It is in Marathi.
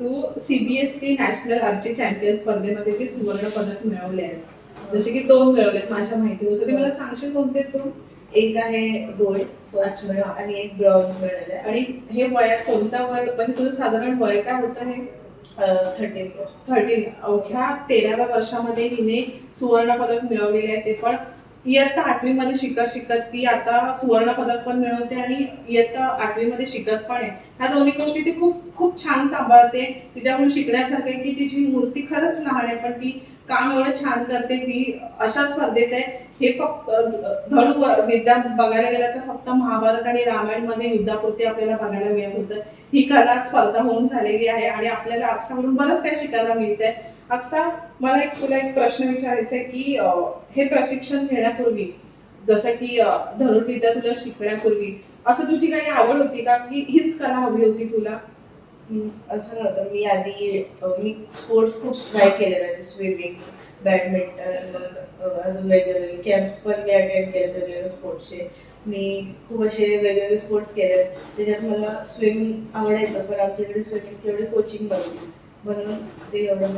तू सीबीएसई नॅशनल आर्ची चॅम्पियन स्पर्धेमध्ये ती सुवर्ण पदक मिळवले आहेस जसे की दोन मिळवलेत माझ्या माहितीनुसार ते मला सांगशील कोणते दोन? एक आहे गोल्ड फर्स्ट मिळव आणि एक ब्रॉन्झ मिळालं. आहे आणि हे वयात कोणता वय? म्हणजे तुझं साधारण वय काय होतं हे? थर्टीन थर्टीन अवघ्या तेराव्या वर्षामध्ये हिने सुवर्ण पदक मिळवलेले आहे ते पण इयत्ता आठवीमध्ये शिकत शिकत ती आता सुवर्ण पदक पण मिळवते आणि इयत्ता आठवीमध्ये शिकत पण आहे. ह्या दोन्ही गोष्टी ती खूप खूप छान सांभाळते. तिच्याकडून शिकण्यासारखं आहे की तिची मूर्ती खरंच लहान आहे पण ती काम एवढं छान करते ती अशा स्पर्धेत आहे. हे फक्त धनु विद्या बघायला गेलं तर फक्त महाभारत आणि रामायणमध्ये युद्धापुरती आपल्याला बघायला मिळत होतं. ही कला स्पर्धा होऊन झालेली आहे आणि आपल्याला अक्षाकडून बरंच काही शिकायला मिळतंय. अक्षा मला एक तुला एक प्रश्न विचारायचा आहे की हे प्रशिक्षण घेण्यापूर्वी जसं की धनुर्विद्या तुला शिकण्यापूर्वी असं तुझी काही आवड होती का? की हीच कला हवी होती तुला? असं नव्हतं. मी आधी मी स्पोर्ट्स खूप ट्राय केले म्हणजे स्विमिंग बॅडमिंटन मग अजून वेगवेगळे कॅम्प्स पण मी अटेंड केले वेगवेगळे स्पोर्ट्सचे मी खूप असे वेगवेगळे स्पोर्ट्स केले. त्याच्यात मला स्विमिंग आवडायचं पण आमच्याकडे स्विमिंगची एवढी कोचिंग नव्हती. म्हणून ते एवढं